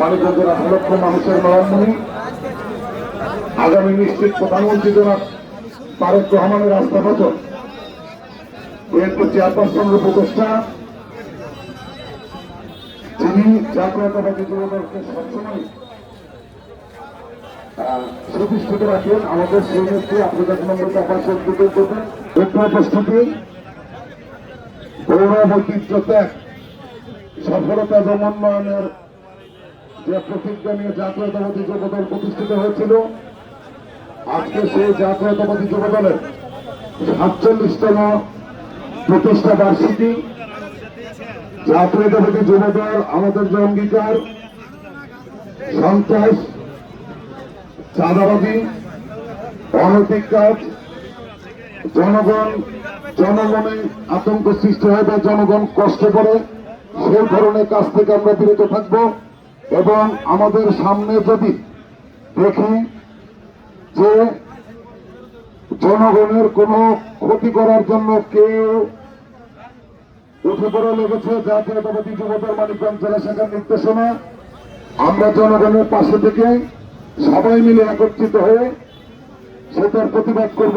মানিকগঞ্জের লক্ষ মানুষের নয়নমণি আগামী নিশ্চিত প্রধানমন্ত্রী জনাব তারেক রহমানের রাস্তাপথ বিএনপি চেয়ারপারসনের উপদেষ্টা যিনি জাতীয়তাবাদী যুবদলকে সবসময় আহ, সুপ্রতিষ্ঠিত রাখেন। আমাদের উপস্থিতি গৌরব ঐতিহ্য ত্যাগ সফলতা যে প্রতিজ্ঞা নিয়ে জাতীয়তাবাদী যুবদল প্রতিষ্ঠিত হয়েছিল, আজকে সেই জাতীয়তাবাদী যুবদলের সাতচল্লিশতম প্রতিষ্ঠা বার্ষিকী। জাতীয়তাবাদী আমাদের যে অঙ্গীকার, সন্ত্রাস চাঁদাবাদী অনৈতিক কাজ, জনগণ, জনগণে আতঙ্ক সৃষ্টি হয় বা জনগণ কষ্ট করে সেই ধরনের কাজ থেকে আমরা বিরত থাকব। এবং আমাদের সামনে যদি দেখি যে জনগণের কোনো ক্ষতি করার জন্য কেউ উঠে পড়ে লেগেছে জাতীয়তাবাদী যুবদল মানিকগঞ্জ জেলা শাখার নির্দেশনা, আমরা জনগণের পাশে থেকে সবাই মিলে একত্রিত হয়ে সেটার প্রতিবাদ করব।